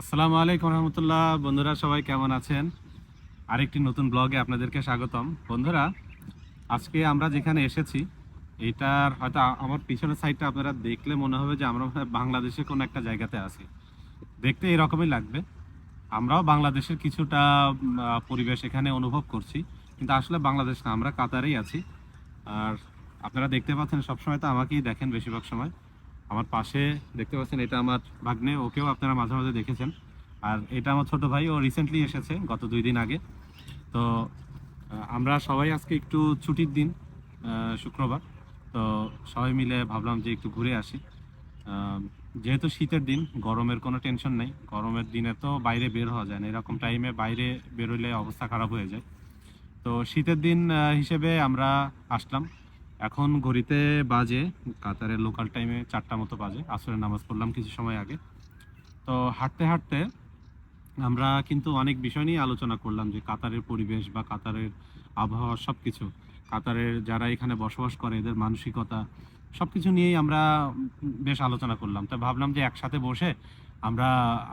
আসসালামু আলাইকুম রহমতুল্লাহ। বন্ধুরা, সবাই কেমন আছেন? আরেকটি নতুন ব্লগে আপনাদেরকে স্বাগতম। বন্ধুরা, আজকে আমরা যেখানে এসেছি, এটার হয়তো আমার পিছনের সাইডটা আপনারা দেখলে মনে হবে যে আমরা বাংলাদেশে কোনো একটা জায়গাতে আছি। দেখতে এরকমই লাগবে। আমরাও বাংলাদেশের কিছুটা পরিবেশ এখানে অনুভব করছি। কিন্তু আসলে বাংলাদেশ না, আমরা কাতারেই আছি। আর আপনারা দেখতে পাচ্ছেন, সবসময় তো আমাকেই দেখেন বেশিরভাগ সময়। আমার পাশে দেখতে পাচ্ছেন এটা আমার ভাগ্নে, ওকেও আপনারা মাঝে মাঝে দেখেছেন। আর এটা আমার ছোট ভাই, ও রিসেন্টলি এসেছে গত দুই দিন আগে। তো আমরা সবাই আজকে একটু ছুটির দিন শুক্রবার। তো সবাই মিলে ভাবলাম যে একটু ঘুরে আসি। যেহেতু শীতের দিন, গরমের কোনো টেনশন নেই। গরমের দিনে তো বাইরে বের হওয়া যায় না। এরকম টাইমে বাইরে বেরোলে অবস্থা খারাপ হয়ে যায়। তো শীতের দিন হিসেবে আমরা আসলাম। এখন ঘড়িতে বাজে, কাতারের লোকাল টাইমে চারটা মতো বাজে, আসরের নামাজ পড়লাম কিছু সময় আগে। তো হাঁটতে হাঁটতে আমরা কিন্তু অনেক বিষয় নিয়ে আলোচনা করলাম যে কাতারের পরিবেশ বা কাতারের আবহাওয়া সব কিছু কাতারের যারা এখানে বসবাস করে, এদের মানসিকতা সব কিছু নিয়েই আমরা বেশ আলোচনা করলাম। তো ভাবলাম যে একসাথে বসে আমরা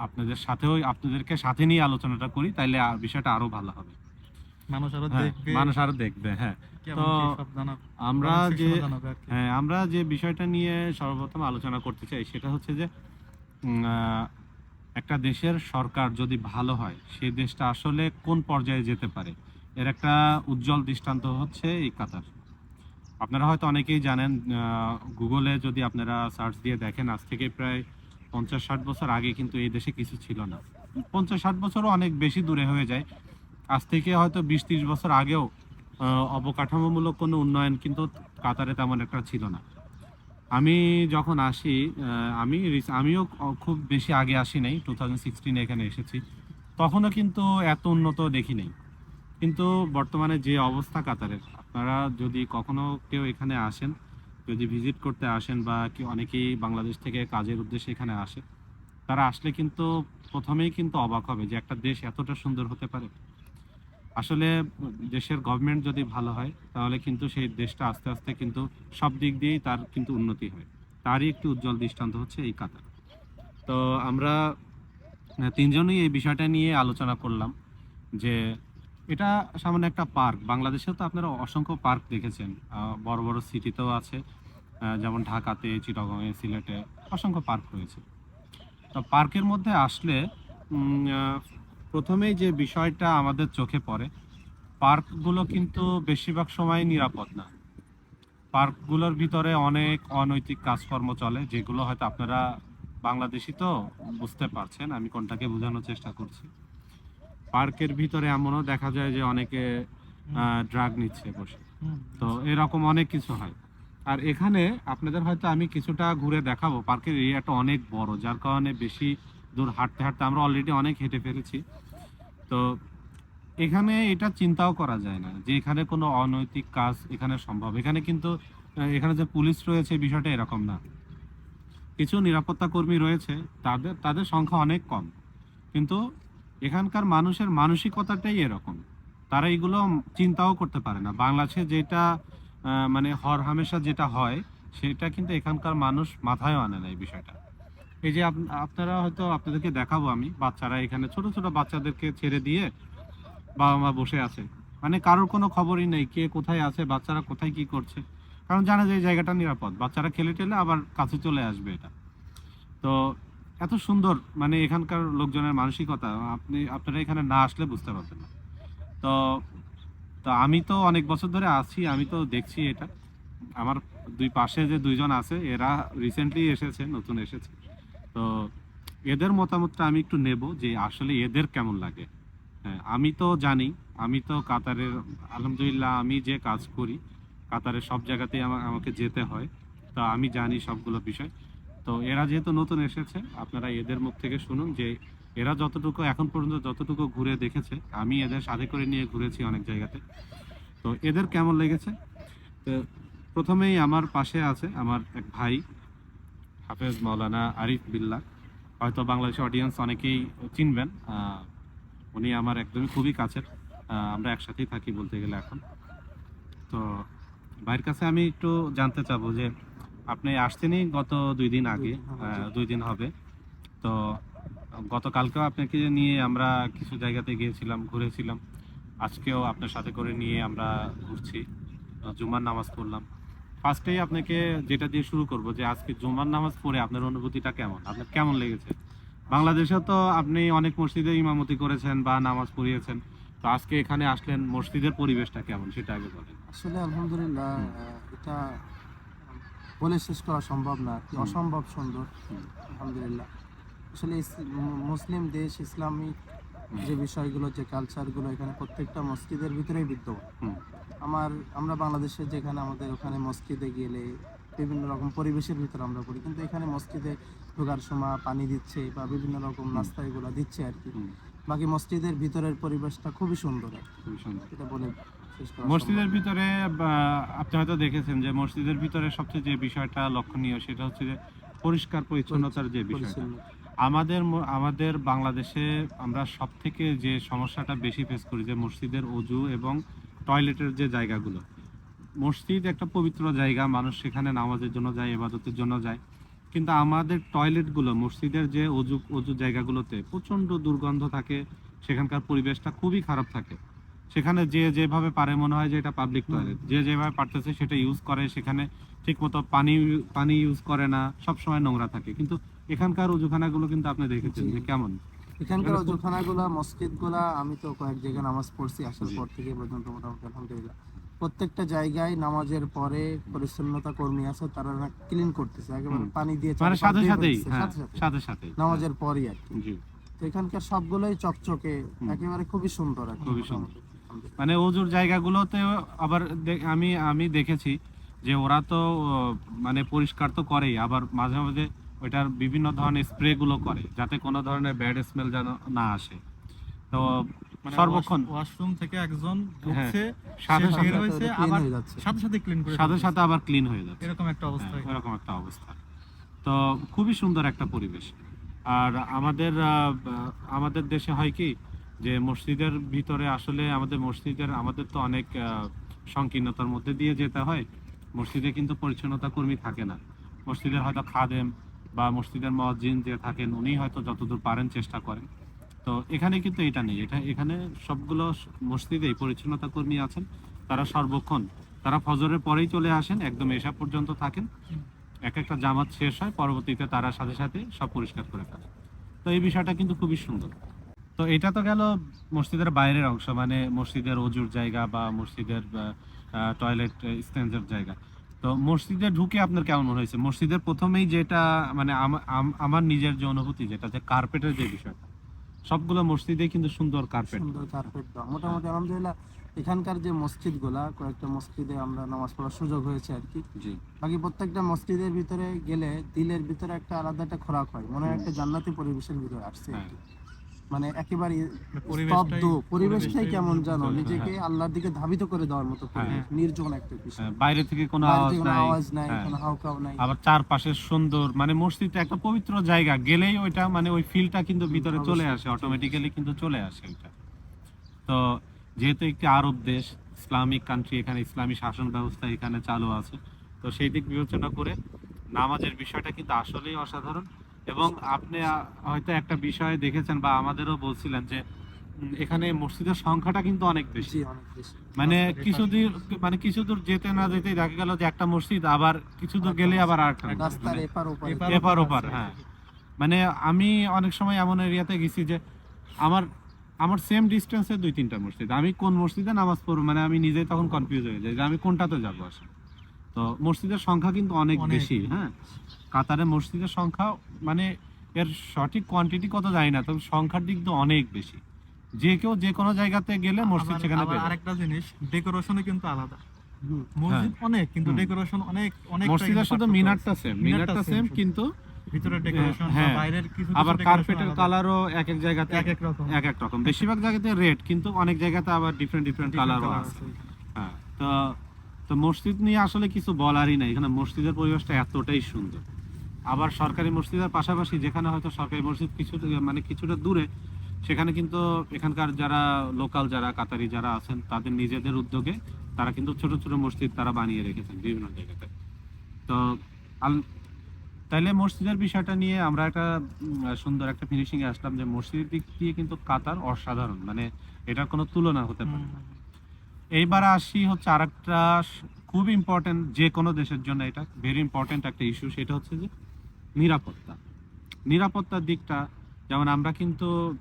আপনাদের সাথেও, আপনাদেরকে সাথে নিয়ে আলোচনাটা করি, তাইলে বিষয়টা আরও ভালো হবে। মানুষ আরও হ্যাঁ, দেখবে। মানুষ আরও দেখবে হ্যাঁ। তো আমরা যে। হ্যাঁ আমরা যে বিষয়টা নিয়ে সর্বপ্রথম আলোচনা করতে চাই সেটা হচ্ছে যে একটা দেশের সরকার যদি ভালো হয় সেই দেশটা আসলে কোন পর্যায়ে যেতে পারে? এর একটা উজ্জ্বল দৃষ্টান্ত হচ্ছে এই কাতার। আপনারা হয়তো অনেকেই জানেন আহ, গুগলে যদি আপনারা সার্চ দিয়ে দেখেন আজ থেকে প্রায় পঞ্চাশ ষাট বছর আগে কিন্তু এই দেশে কিছু ছিল না। পঞ্চাশ ষাট বছরও অনেক বেশি দূরে হয়ে যায়। আজ থেকে হয়তো বিশ ত্রিশ বছর আগেও অবকাঠামোমূলক কোনো উন্নয়ন কিন্তু কাতারে তেমন একটা ছিল না। আমি যখন আসি আমি আমিও খুব বেশি আগে আসি নাই, টু থাউজেন্ড সিক্সটিনে এখানে এসেছি। তখনও কিন্তু এত উন্নত দেখি নাই। কিন্তু বর্তমানে যে অবস্থা কাতারের, আপনারা যদি কখনো কেউ এখানে আসেন, যদি ভিজিট করতে আসেন বা কি অনেকেই বাংলাদেশ থেকে কাজের উদ্দেশ্যে এখানে আসে, তারা আসলে কিন্তু প্রথমেই কিন্তু অবাক হবে যে একটা দেশ এতটা সুন্দর হতে পারে। আসলে দেশের গভর্নমেন্ট যদি ভালো হয়, তাহলে কিন্তু সেই দেশটা আস্তে আস্তে কিন্তু সব দিক দিয়েই তার কিন্তু উন্নতি হয়। তারই একটি উজ্জ্বল দৃষ্টান্ত হচ্ছে এই কাতার। তো আমরা তিনজনই এই বিষয়টা নিয়ে আলোচনা করলাম যে এটা সামান্য একটা পার্ক। বাংলাদেশেও তো আপনারা অসংখ্য পার্ক দেখেছেন। বড় বড় সিটিতেও আছে। যেমন ঢাকাতে, চিটাগংয়ে, সিলেটে অসংখ্য পার্ক রয়েছে। তো পার্কের মধ্যে আসলে প্রথমেই যে বিষয়টা আমাদের চোখে পড়ে পার্কগুলো কিন্তু বেশিরভাগ সময় নিরাপদ না। পার্কগুলোর ভিতরে অনেক অনৈতিক কাজকর্ম চলে যেগুলো হয়তো আপনারা বাংলাদেশি তো বুঝতে পারছেন আমি কোনটাকে বোঝানোর চেষ্টা করছি। পার্কের ভিতরে এমনও দেখা যায় যে অনেকে ড্রাগ নিচ্ছে বসে। তো এরকম অনেক কিছু হয়। আর এখানে আপনাদের হয়তো আমি কিছুটা ঘুরে দেখাবো পার্কের এরিয়াটা অনেক বড় যার কারণে বেশি দূর হাঁটতে হাঁটতে আমরা অলরেডি অনেক হেঁটে ফেলেছি। তো এখানে এটা চিন্তাও করা যায় না যে এখানে কোনো অনৈতিক কাজ এখানে সম্ভব। এখানে কিন্তু এখানে যে পুলিশ রয়েছে বিষয়টা এরকম না। কিছু নিরাপত্তা কর্মী রয়েছে, তাদের তাদের সংখ্যা অনেক কম। কিন্তু এখানকার মানুষের মানসিকতাটাই এরকম। তারা এগুলো চিন্তাও করতে পারে না। বাংলাদেশে যেটা মানে হর হামেশা যেটা হয়, সেটা কিন্তু এখানকার মানুষ মাথায় আনে না এই বিষয়টা। এই যে আপ- আপনারা হয়তো আপনাদেরকে দেখাবো আমি, বাচ্চারা এখানে, ছোট ছোট বাচ্চাদেরকে ছেড়ে দিয়ে বাবা মা বসে আছে। মানে কারোর কোনো খবরই নেই, কে কোথায় আছে, বাচ্চারা কোথায় কি করছে। কারণ জানা যে এই জায়গাটা নিরাপদ, বাচ্চারা খেলে টেলে আবার কাছে চলে আসবে এটা। তো এত সুন্দর মানে এখানকার লোকজনের মানসিকতা, আপনি, আপনারা এখানে না আসলে বুঝতে পারবেন না। তো তো আমি তো অনেক বছর ধরে আছি, আমি তো দেখছি এটা। আমার দুই পাশে যে দুইজন আছে, এরা রিসেন্টলি এসেছে, নতুন এসেছে। তো এদের মতামতটা আমি একটু নেব যে আসলে এদের কেমন লাগে। হ্যাঁ আমি তো জানি, আমি তো কাতারের, আলহামদুলিল্লাহ আমি যে কাজ করি কাতারের সব জায়গাতেই আমা- আমাকে যেতে হয়। তো আমি জানি সবগুলো বিষয়। তো এরা যেহেতু নতুন এসেছে, আপনারা এদের মুখ থেকে শুনুন যে এরা যতটুকু, এখন পর্যন্ত যতটুকু ঘুরে দেখেছে, আমি এদের সাথে করে নিয়ে ঘুরেছি অনেক জায়গাতে। তো এদের কেমন লেগেছে? তো প্রথমেই আমার পাশে আছে আমার এক ভাই। হাফেজ মাওলানা আরিফ বিল্লাহ। হয়তো বাংলাদেশের অডিয়েন্স অনেকেই চিনবেন। উনি আমার একদমই খুবই কাছের। আমরা একসাথেই থাকি বলতে গেলে এখন। তো ভাইয়ের কাছে আমি একটু জানতে চাবো যে আপনি আসছেনই গত দুই দিন আগে দুই দিন হবে তো গতকালকেও আপনাকে নিয়ে আমরা কিছু জায়গাতে গিয়েছিলাম ঘুরেছিলাম। আজকেও আপনার সাথে করে নিয়ে আমরা ঘুরছি। জুমার নামাজ পড়লাম। ফার্স্টেই আপনাকে যেটা দিয়ে শুরু করব যে আজকে জুমার নামাজ পড়ে আপনার অনুভূতিটা কেমন? আপনার কেমন লেগেছে? বাংলাদেশে তো আপনি অনেক মসজিদে ইমামতি করেছেন বা নামাজ পড়িয়েছেন। তো আজকে এখানে আসলেন মসজিদের পরিবেশটা কেমন সেটা আগে বলেন। আসলে আলহামদুলিল্লাহ এটা বলে শেষ করা সম্ভব না কি অসম্ভব সুন্দর আলহামদুলিল্লাহ। আসলে মুসলিম দেশ ইসলামিক যে বিষয়গুলো যে কালচারগুলো এখানে প্রত্যেকটা মসজিদের ভিতরেই বিদ্যমান। আমার আমরা বাংলাদেশে যেখানে আমাদের ওখানে মসজিদে গেলে বিভিন্ন রকম পরিবেশের ভিতরে আমরা পড়ি কিন্তু এখানে মসজিদে ঢোকার সময় পানি দিচ্ছে বা বিভিন্ন রকম নাস্তা এগুলো দিচ্ছে আর কি। বাকি মসজিদের ভিতরের পরিবেশটা খুবই সুন্দর। খুবই সুন্দর। এটা বলে মসজিদের ভিতরে আপনি হয়তো দেখেছেন যে মসজিদের ভিতরে সবচেয়ে যে বিষয়টা লক্ষণীয় সেটা হচ্ছে যে পরিষ্কার পরিচ্ছন্নতার যে বিষয়টা। আমাদের আমাদের বাংলাদেশে আমরা সব থেকে যে সমস্যাটা বেশি ফেস করি যে মসজিদের অজু এবং টয়লেটের যে জায়গাগুলো মসজিদ একটা পবিত্র জায়গা মানুষ সেখানে নামাজের জন্য যায় এবাদতের জন্য যায় কিন্তু আমাদের টয়লেটগুলো মসজিদের যে অজু অজু জায়গাগুলোতে প্রচণ্ড দুর্গন্ধ থাকে সেখানকার পরিবেশটা খুবই খারাপ থাকে। সেখানে যে যেভাবে পারে মনে হয় যে এটা পাবলিক টয়লেট যে যেভাবে পারতেছে সেটা ইউজ করে সেখানে ঠিকমতো পানি পানি ইউজ করে না সব সময় নোংরা থাকে। কিন্তু এখানকার উজুখানাগুলো কিন্তু আপনি দেখেছেন যে কেমন। এখানকার অজুখানাগুলা মসজিদগুলা আমি তো কয়েক জায়গায় নামাজ পড়ছি আসার পর থেকে পর্যন্ত মোটামুটি আলহামদুলিল্লাহ। প্রত্যেকটা জায়গায় নামাজের পরে পরিচ্ছন্নতা কর্মী আছে তারা ক্লিন করতেছে একেবারে পানি দিয়ে মানে সাথে হ্যাঁ সাথে সাথে। সাথে নামাজের পরই আর কি। জি। তো এখানকার সবগুলোই চকচকে একেবারে খুবই সুন্দর আর খুবই সুন্দর। মানে অজুর জায়গাগুলোতে আবার আমি আমি দেখেছি যে ওরা তো মানে পরিষ্কার তো করেই আবার মাঝে মাঝে ওইটার বিভিন্ন ধরনের স্প্রে গুলো করে যাতে কোনো ধরনের ব্যাড স্মেল যেন না আসে। তো মানে সর্বক্ষণ ওয়াশরুম থেকে একজন হ্যাঁ, ঢুকছে সাথে সাথে হয়েছে আবার সাথে সাথে ক্লিন করে সাথে সাথে আবার ক্লিন হয়ে যাচ্ছে। এরকম একটা অবস্থা হ্যাঁ, এরকম একটা অবস্থা। তো খুবই সুন্দর একটা পরিবেশ। আর আমাদের আমাদের দেশে হয় কি যে মসজিদের ভিতরে আসলে আমাদের মসজিদের আমাদের তো অনেক আহ, সংকীর্ণতার মধ্যে দিয়ে যেতে হয়। মসজিদে কিন্তু পরিচ্ছন্নতা কর্মী থাকে না। মসজিদের হয়তো খাদেম বা মসজিদের মসজিদ যে থাকেন উনি হয়তো যতদূর পারেন চেষ্টা করেন। তো এখানে কিন্তু এটা নেই। এটা, এখানে সবগুলো মসজিদেই পরিচ্ছন্নতা কর্মী আছেন। তারা সর্বক্ষণ, তারা ফজরের পরেই চলে আসেন, একদম এসা পর্যন্ত থাকেন। এক একটা জামাত শেষ হয়, পরবর্তীতে তারা সাথে সাথে সব পরিষ্কার করে ফেলে। তো এই বিষয়টা কিন্তু খুবই সুন্দর। তো এটা তো গেল মসজিদের বাইরের অংশ মানে মসজিদের অজুর জায়গা বা মসজিদের টয়লেট স্টেঞ্জের জায়গা। তো মসজিদে ঢুকে আপনার কেমন মনে হয়েছে? মসজিদের প্রথমেই যেটা মানে আমার নিজের যে অনুভূতি যেটা যে কার্পেটের যে বিষয়টা সবগুলো মসজিদে কিন্তু সুন্দর কার্পেট সুন্দর কার্পেট দেওয়া মোটামুটি আলহামদুলিল্লাহ এখানকার যে মসজিদগুলা কয়েকটা মসজিদে আমরা নামাজ পড়ার সুযোগ হয়েছে আর কি। জি। বাকি প্রত্যেকটা মসজিদের ভিতরে গেলে দিলের ভিতরে একটা আলাদা একটা খোরাক হয়। মনে হয় একটা জান্নাতি পরিবেশের ভিতরে আসছে আর কি। মানে একেবারে পরিবেশটাই- স্তব্ধ। পরিবেশটাই কেমন জানো? নিজেকে আল্লাহর দিকে ধাবিত করে দেওয়ার মতো হ্যাঁ। নির্জন একটা বিষয়। হ্যাঁ, বাইরে থেকে কোনো আওয়াজ নাই। আওয়াজ নাই হ্যাঁ। কোনো হাউকাও নাই। আবার সুন্দর মানে মসজিদটা একটা পবিত্র জায়গা গেলেই ওইটা মানে ওই ফিলটা কিন্তু ভিতরে চলে। আসে অটোমেটিক্যালি কিন্তু চলে আসে ওইটা। তো যেহেতু একটি আরব দেশ ইসলামিক কান্ট্রি এখানে ইসলামী শাসন ব্যবস্থা এখানে চালু আছে তো সেই দিক বিবেচনা করে নামাজের বিষয়টা কিন্তু আসলেই অসাধারণ। এবং আপনি হয়তো একটা বিষয় দেখেছেন বা আমাদেরও বলছিলেন যে এখানে মসজিদের সংখ্যাটা কিন্তু অনেক বেশি মানে রাস্তার কিছু দূর মানে কিছু দূর যেতে না যেতে দেখা গেল যে একটা মসজিদ আবার কিছু দূর গেলে আবার আর একটা মসজিদ। রাস্তার মানে এপার ওপার। হ্যাঁ। মানে আমি অনেক সময় এমন এরিয়াতে গেছি যে আমার আমার সেম ডিস্টেন্সে দুই তিনটা মসজিদ আমি কোন মসজিদে নামাজ পড়ব মানে আমি নিজেই তখন কনফিউজ হয়ে যাই যে আমি কোনটাতে যাব আসলে তো মসজিদের সংখ্যা কিন্তু অনেক বেশি হ্যাঁ? কাতারে মসজিদের সংখ্যা মানে এর সঠিক কোয়ান্টিটি কত জানি না তবে সংখ্যার দিক দিয়ে অনেক বেশি। যে কেউ যে কোনো জায়গাতে গেলে মসজিদ সেখানে পেয়ে আরেকটা জিনিস ডেকোরেশনও কিন্তু আলাদা। মসজিদ অনেক কিন্তু ডেকোরেশন অনেক অনেক মসজিদের শুধু মিনারটা সেম মিনারটা সেম কিন্তু ভিতরে ডেকোরেশন হ্যাঁ। বাইরের কিছু আবার কার্পেটের। কালারও এক এক জায়গাতে এক এক রকম। এক এক রকম। বেশিরভাগ জায়গাতে রেড কিন্তু অনেক জায়গাতে আবার ডিফারেন্ট ডিফারেন্ট কালারও আছে। হ্যাঁ তো তো মসজিদ নিয়ে আসলে কিছু বলারই নাই। এখানে মসজিদের পরিবেশটা এতটাই সুন্দর। আবার সরকারি মসজিদের পাশাপাশি যেখানে হয়তো সরকারি মসজিদ কিছু মানে কিছুটা দূরে, সেখানে কিন্তু এখানকার যারা লোকাল যারা কাতারি যারা আছেন, তাদের নিজেদের উদ্যোগে তারা কিন্তু ছোট ছোট মসজিদ তারা বানিয়ে রেখেছেন বিভিন্ন জায়গাতে। তো তাইলে মসজিদের বিষয়টা নিয়ে আমরা একটা সুন্দর একটা ফিনিশিং এ আসলাম যে মসজিদের দিক দিয়ে কিন্তু কাতার অসাধারণ। মানে এটার কোনো তুলনা হতে পারে না। এইবার আসি হচ্ছে আরেকটা স- খুব ইম্পর্টেন্ট যে কোনো দেশের জন্য এটা ভেরি ইম্পর্টেন্ট একটা ইস্যু সেটা হচ্ছে যে নিরাপত্তা। নিরাপত্তার দিকটা যেমন আমরা কিন্তু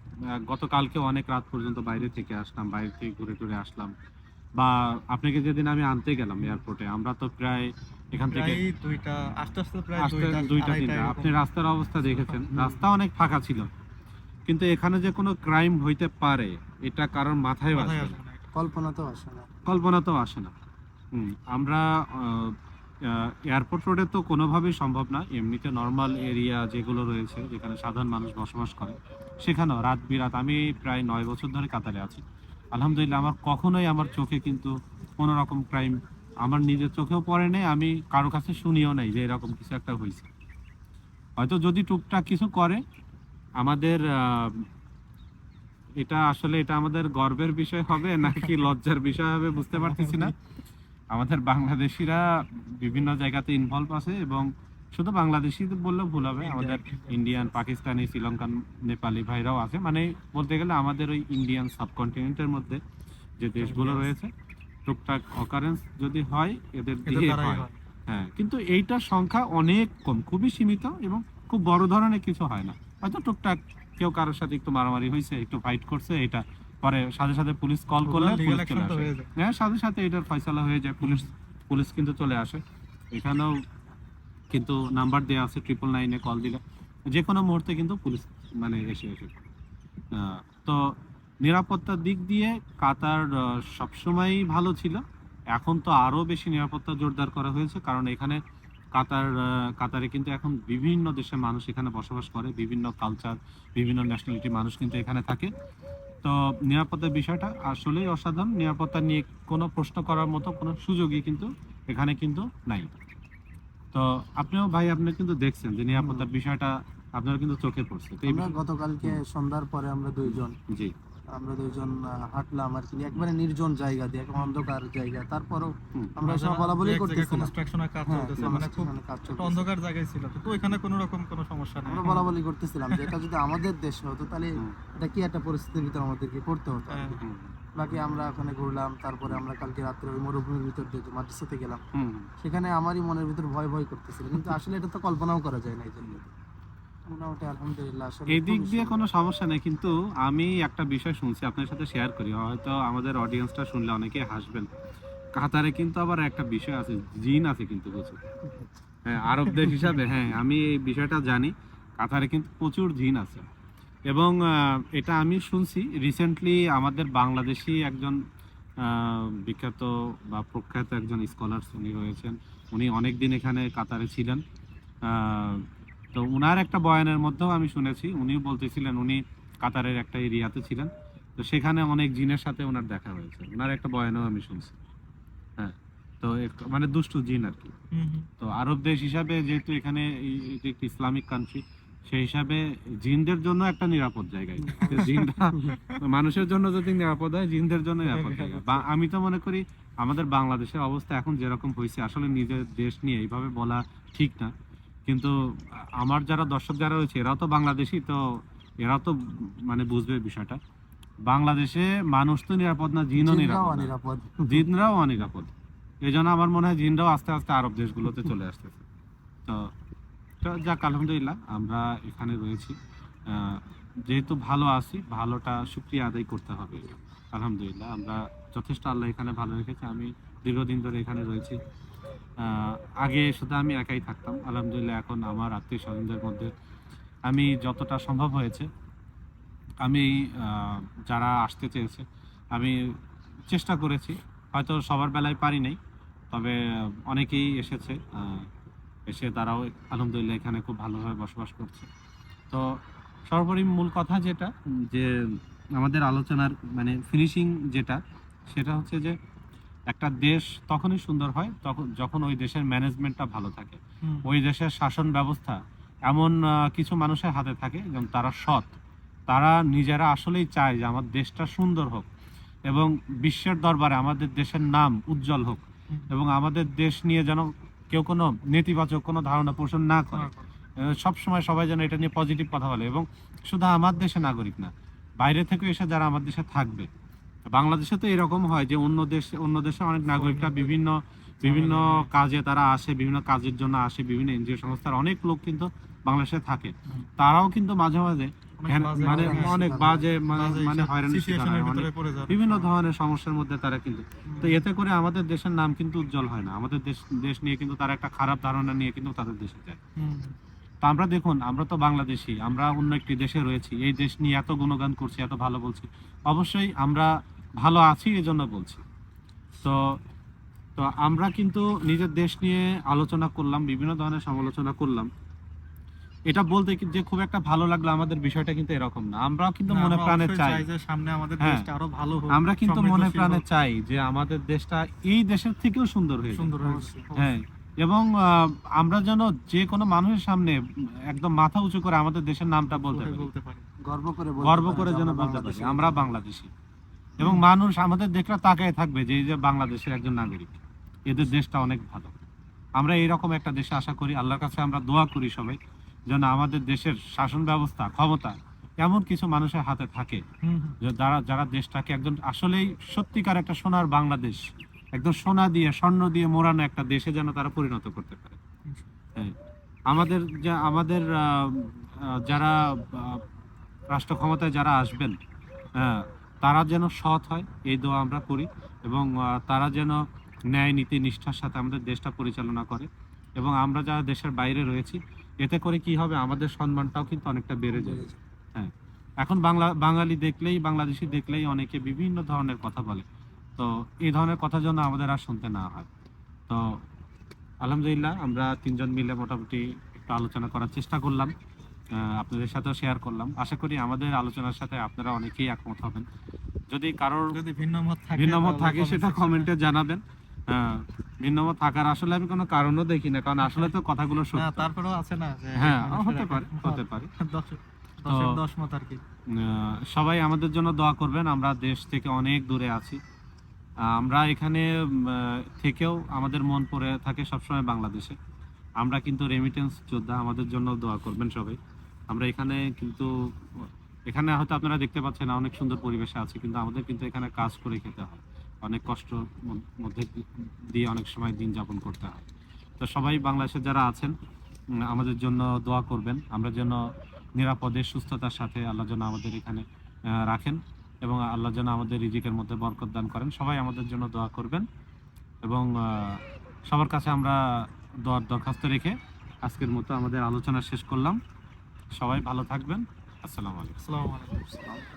গতকালকে অনেক রাত পর্যন্ত বাইরে থেকে আসলাম বাইরে থেকে ঘুরে টুরে আসলাম। বা আপনাকে যেদিন আমি আনতে গেলাম এয়ারপোর্টে আমরা তো প্রায় এখান থেকে দুইটা আস্তে আস্তে প্রায় আসতে দুইটা দুইটা তিনটা আপনি রাস্তার অবস্থা দেখেছেন। রাস্তা অনেক ফাঁকা ছিল। কিন্তু এখানে যে কোনো ক্রাইম হইতে পারে এটা কারোর মাথায় আসবে না। আসবে না। এটা। কল্পনাতেও আসে না। কল্পনাতেও আসে না আমরা এয়ারপোর্ট রোডে তো কোনোভাবেই সম্ভব না। এমনিতে নর্মাল এরিয়া যেগুলো রয়েছে, যেখানে সাধারণ মানুষ বসবাস করে, সেখানেও রাত বিরাত, আমি প্রায় নয় বছর ধরে কাতারে আছি। আলহামদুলিল্লাহ, আমার কখনোই আমার চোখে কিন্তু কোনো রকম ক্রাইম আমার নিজের চোখেও পড়ে নেই, আমি কারও কাছে শুনিও নাই যে এরকম কিছু একটা হয়েছে। হয়তো যদি টুকটাক কিছু করে, আমাদের এটা আসলে এটা আমাদের গর্বের বিষয় হবে নাকি লজ্জার বিষয় হবে বুঝতে পারতেছি না। আমাদের বাংলাদেশিরা বিভিন্ন জায়গাতে ইনভলভ আছে এবং শুধু বাংলাদেশি বললেও ভুল হবে আমাদের ইন্ডিয়ান পাকিস্তানি শ্রীলঙ্কান নেপালি ভাইরাও আছে। মানে বলতে গেলে আমাদের ওই ইন্ডিয়ান সাবকন্টিনেন্টের মধ্যে যে দেশগুলো রয়েছে টুকটাক অকারেন্স যদি হয় এদের দিয়ে। হ্যাঁ কিন্তু এইটার সংখ্যা অনেক কম খুবই সীমিত এবং খুব বড় ধরনের কিছু হয় না। হয়তো টুকটাক কেউ কারোর সাথে একটু মারামারি হয়েছে একটু ফাইট করছে এটা পরে সাথে সাথে পুলিশ কল করলে পুলিশ চলে আসে। হ্যাঁ সাথে সাথে এটার ফয়সালা হয়ে যায় পুলিশ পুলিশ কিন্তু চলে আসে। এখানেও কিন্তু নাম্বার দেওয়া আছে ট্রিপল নাইনে কল দিলে। যে কোনো মুহূর্তে কিন্তু পুলিশ মানে এসে এসে তো নিরাপত্তার দিক দিয়ে কাতার সবসময়ই ভালো ছিল। এখন তো আরও বেশি নিরাপত্তা জোরদার করা হয়েছে কারণ এখানে কাতার কাতারে কিন্তু এখন বিভিন্ন দেশের মানুষ এখানে বসবাস করে বিভিন্ন কালচার বিভিন্ন ন্যাশনালিটি মানুষ কিন্তু এখানে থাকে। তো নিরাপত্তার বিষয়টা আসলেই অসাধারণ। নিরাপত্তা নিয়ে কোনো প্রশ্ন করার মতো কোনো সুযোগই কিন্তু এখানে কিন্তু নাই। তো আপনিও ভাই আপনি কিন্তু দেখছেন যে নিরাপত্তার বিষয়টা আপনার কিন্তু চোখে পড়ছে। আমরা গতকালকে সন্ধ্যার পরে আমরা দুইজন জি। আমরা দুইজন আহ, হাঁটলাম আর কি। একবারে নির্জন জায়গা দিয়ে একদম অন্ধকার জায়গা। তারপরও আমরা সব বলা বলি করতেছিলাম construction-এর কাজ হ্যাঁ চলতেছে, মানে খুব কাজ একটা চলতেছে। অন্ধকার জায়গায় ছিল। তো ওইখানে কোনো রকম কোনো সমস্যা নেই। আমরা বলা বলি করতেছিলাম যে এটা যদি আমাদের দেশে হতো তাহলে এটা কি একটা পরিস্থিতির ভিতরে আমাদেরকে পড়তে হতো। হুম, বাকি আমরা ওখানে ঘুরলাম তারপরে আমরা কালকে রাত্রে ওই মরুভূমির ভিতর দিয়ে মাদ্রাসাতে গেলাম। সেখানে আমারই মনের ভিতর ভয় ভয় করতেছিল। কিন্তু আসলে এটা তো কল্পনাও করা যায় না এই জন্য। মোটামুটি আলহামদুলিল্লাহ আসলে এই দিক দিয়ে কোনো সমস্যা নেই কিন্তু আমি একটা বিষয় শুনছি আপনার সাথে শেয়ার করি। হয়তো আমাদের অডিয়েন্সটা শুনলে অনেকে হাসবেন। কাতারে কিন্তু আবার একটা বিষয় আছে জিন আছে কিন্তু প্রচুর। হ্যাঁ আরব দেশ হিসাবে হ্যাঁ আমি এই বিষয়টা জানি। কাতারে কিন্তু প্রচুর জিন আছে। এবং এটা আমি শুনছি রিসেন্টলি আমাদের বাংলাদেশি একজন বিখ্যাত বা প্রখ্যাত একজন স্কলার উনি রয়েছেন। উনি অনেক দিন এখানে কাতারে ছিলেন। তো উনার একটা বয়ানের মধ্যেও আমি শুনেছি উনিও বলতেছিলেন উনি কাতারের একটা এরিয়াতে ছিলেন। তো সেখানে অনেক জিনের সাথে ওনার দেখা হয়েছে। ওনার একটা বয়ানও আমি শুনছি। হ্যাঁ তো মানে দুষ্টু জিন আর কি। তো আরব দেশ হিসাবে যেহেতু এখানে একটি ইসলামিক কান্ট্রি সেই হিসাবে জিনদের জন্য একটা নিরাপদ জায়গা। জিনরা মানুষের জন্য যদি নিরাপদ হয় জিনদের জন্য নিরাপদ জায়গা। বা আমি তো মনে করি আমাদের বাংলাদেশের অবস্থা এখন যেরকম হয়েছে আসলে নিজের দেশ নিয়ে এইভাবে বলা ঠিক না। কিন্তু আমার যারা দর্শক যারা রয়েছে এরাও তো বাংলাদেশি তো এরাও তো মানে বুঝবে বিষয়টা। বাংলাদেশে মানুষ তো নিরাপদ না জিনও নিরাপদ জিনরাও অনিরাপদ। এই জন্য আমার মনে হয় জিনরাও আস্তে আস্তে আরব দেশগুলোতে চলে আসতেছে। তো তো যাক আলহামদুলিল্লাহ আমরা এখানে রয়েছি। আহ, যেহেতু ভালো আছি ভালোটা সুক্রিয়া আদায় করতে হবে। আলহামদুলিল্লাহ আমরা যথেষ্ট আল্লাহ এখানে ভালো রেখেছে। আমি দীর্ঘদিন ধরে এখানে রয়েছি। আগে শুধু আমি একাই থাকতাম, আলহামদুলিল্লাহ এখন আমার আত্মীয় স্বজনদের মধ্যে আমি যতটা সম্ভব হয়েছে, আমি যারা আসতে চেয়েছে, আমি চেষ্টা করেছি, হয়তো সবার বেলায় পারি নাই, তবে অনেকেই এসেছে এসে তারাও আলহামদুলিল্লাহ এখানে খুব ভালোভাবে বসবাস করছে। তো সর্বোপরি মূল কথা যেটা, যে আমাদের আলোচনার মানে ফিনিশিং যেটা, সেটা হচ্ছে যে একটা দেশ তখনই সুন্দর হয় তখন যখন ওই দেশের ম্যানেজমেন্টটা ভালো থাকে। ওই দেশের শাসন ব্যবস্থা এমন কিছু মানুষের হাতে থাকে যেমন তারা সৎ। তারা নিজেরা আসলেই চায় যে আমার দেশটা সুন্দর হোক এবং বিশ্বের দরবারে আমাদের দেশের নাম উজ্জ্বল হোক এবং আমাদের দেশ নিয়ে যেন কেউ কোনো নেতিবাচক কোনো ধারণা পোষণ না করে। সব সময় সবাই যেন এটা নিয়ে পজিটিভ কথা বলে এবং শুধু আমার দেশে নাগরিক না বাইরে থেকে এসে যারা আমার দেশে থাকবে বাংলাদেশে তো এরকম হয় যে অন্য দেশে অন্য দেশে অনেক নাগরিকরা বিভিন্ন বিভিন্ন কাজে তারা আসে বিভিন্ন কাজের জন্য আসে বিভিন্ন এনজিও সংস্থার অনেক লোক কিন্তু বাংলাদেশে থাকে। তারাও কিন্তু মাঝে মাঝে মানে অনেক বাজে মানে মানে হয়রানির শিকার হয়। বিভিন্ন ধরনের সমস্যার মধ্যে তারা কিন্তু তো এতে করে আমাদের দেশের নাম কিন্তু উজ্জ্বল হয় না। আমাদের দেশ দেশ নিয়ে কিন্তু তারা একটা খারাপ ধারণা নিয়ে কিন্তু তাদের দেশে যায়। তো আমরা দেখুন আমরা তো বাংলাদেশি আমরা অন্য একটি দেশে রয়েছি এই দেশ নিয়ে এত গুণগান করছি এত ভালো বলছি। অবশ্যই আমরা ভালো আছি এই জন্য বলছি। তো তো আমরা কিন্তু নিজের দেশ নিয়ে আলোচনা করলাম বিভিন্ন ধরনের সমালোচনা করলাম। এটা বলতে যে খুব একটা ভালো লাগল আমাদের বিষয়টা কিন্তু এরকম না। আমরাও কিন্তু মনে প্রাণে চাই। চাই যে সামনে আমাদের হ্যাঁ। দেশটা আরও ভালো হোক আমরা কিন্তু মনে প্রাণে চাই যে আমাদের দেশটা এই দেশের থেকেও সুন্দর হয়ে সুন্দর হ্যাঁ এবং আহ, আমরা যেন যে কোনো মানুষের সামনে একদম মাথা উঁচু করে আমাদের দেশের নামটা বলতে পারি। গর্ব করে গর্ব করে যেন বলতে পারি। আমরা বাংলাদেশি। এবং মানুষ আমাদের দেখলে তাকায় থাকবে যে এই যে বাংলাদেশের একজন নাগরিক এদের দেশটা অনেক ভালো। আমরা এইরকম একটা দেশে আশা করি আল্লাহর কাছে আমরা দোয়া করি সবাই যেন আমাদের দেশের শাসন ব্যবস্থা ক্ষমতা এমন কিছু মানুষের হাতে থাকে। যারা যারা দেশটাকে একজন আসলেই সত্যিকার একটা সোনার বাংলাদেশ একদম সোনা দিয়ে স্বর্ণ দিয়ে মোড়ানো একটা দেশে যেন তারা পরিণত করতে পারে। হ্যাঁ। আমাদের যা আমাদের যারা রাষ্ট্র ক্ষমতায় যারা আসবেন হ্যাঁ, তারা যেন সৎ হয় এই দোয়া আমরা করি এবং তারা যেন ন্যায় নীতি নিষ্ঠার সাথে আমাদের দেশটা পরিচালনা করে এবং আমরা যারা দেশের বাইরে রয়েছি এতে করে কি হবে? আমাদের সম্মানটাও কিন্তু অনেকটা বেড়ে যাবে। এখন বাংলা বাঙালি দেখলেই বাংলাদেশি দেখলেই অনেকে বিভিন্ন ধরনের কথা বলে। তো এই ধরনের কথা যেন আমাদের আর শুনতে না হয়। তো আলহামদুলিল্লাহ আমরা তিনজন মিলে মোটামুটি একটু আলোচনা করার চেষ্টা করলাম আপনাদের সাথেও শেয়ার করলাম। আশা করি আমাদের আলোচনার সাথে আপনারা অনেকেই একমত হবেন। যদি কারোর যদি ভিন্ন মত থাকে ভিন্ন মত থাকে সেটা কমেন্টে জানাবেন। আহ, ভিন্ন মত থাকার আসলে আমি কোনো কারণও দেখি না কারণ আসলে তো কথাগুলো সত্য। তারপরেও আছে না হ্যাঁ হতে পারে হতে পারে। সবাই আমাদের জন্য দোয়া করবেন আমরা দেশ থেকে অনেক দূরে আছি। আমরা এখানে থেকেও আমাদের মন পড়ে থাকে সবসময় বাংলাদেশে। আমরা কিন্তু রেমিটেন্স যোদ্ধা আমাদের জন্য দোয়া করবেন সবাই। আমরা এখানে কিন্তু এখানে হয়তো আপনারা দেখতে পাচ্ছেন না, অনেক সুন্দর পরিবেশে আছে কিন্তু আমাদের কিন্তু এখানে কাজ করে খেতে হয়। অনেক কষ্ট মধ্যে দিয়ে অনেক সময় দিন যাপন করতে হয়। তো সবাই বাংলাদেশে যারা আছেন আমাদের জন্য দোয়া করবেন। আমরা যেন নিরাপদে সুস্থতার সাথে আল্লাহ যেন আমাদের এখানে রাখেন। এবং আল্লাহ যেন আমাদের রিজিকের মধ্যে বরকত দান করেন। সবাই আমাদের জন্য দোয়া করবেন এবং সবার কাছে আমরা দোয়ার দরখাস্ত রেখে আজকের মতো আমাদের আলোচনা শেষ করলাম। সবাই ভালো থাকবেন। আসসালামু আলাইকুম। আসসালামু আলাইকুম।